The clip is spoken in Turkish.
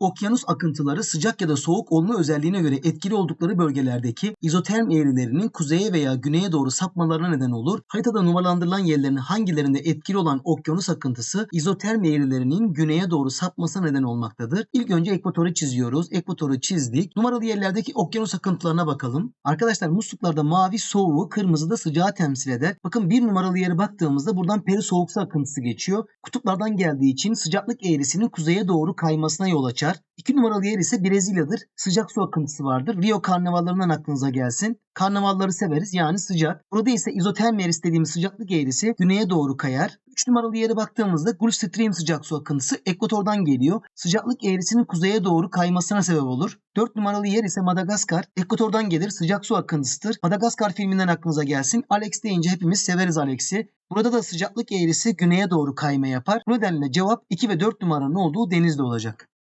Okyanus akıntıları sıcak ya da soğuk olma özelliğine göre etkili oldukları bölgelerdeki izoterm eğrilerinin kuzeye veya güneye doğru sapmalarına neden olur. Haritada numaralandırılan yerlerin hangilerinde etkili olan okyanus akıntısı izoterm eğrilerinin güneye doğru sapmasına neden olmaktadır. İlk önce ekvatoru çiziyoruz. Ekvatoru çizdik. Numaralı yerlerdeki okyanus akıntılarına bakalım. Arkadaşlar musluklarda mavi soğuğu, kırmızı da sıcağı temsil eder. Bakın bir numaralı yere baktığımızda buradan peri soğuk su akıntısı geçiyor. Kutuplardan geldiği için sıcaklık eğrisinin kuzeye doğru kaymasına yol açar. İki numaralı yer ise Brezilya'dır. Sıcak su akıntısı vardır. Rio karnavallarından aklınıza gelsin. Karnavalları severiz yani sıcak. Burada ise izoterm eğrisi dediğimiz sıcaklık eğrisi güneye doğru kayar. 3 numaralı yere baktığımızda Gulf Stream sıcak su akıntısı ekvatordan geliyor. Sıcaklık eğrisinin kuzeye doğru kaymasına sebep olur. 4 numaralı yer ise Madagaskar. Ekvatordan gelir sıcak su akıntısıdır. Madagaskar filminden aklınıza gelsin. Alex deyince hepimiz severiz Alex'i. Burada da sıcaklık eğrisi güneye doğru kayma yapar. Bu nedenle cevap 2 ve 4 numaranın olduğu denizde olacak.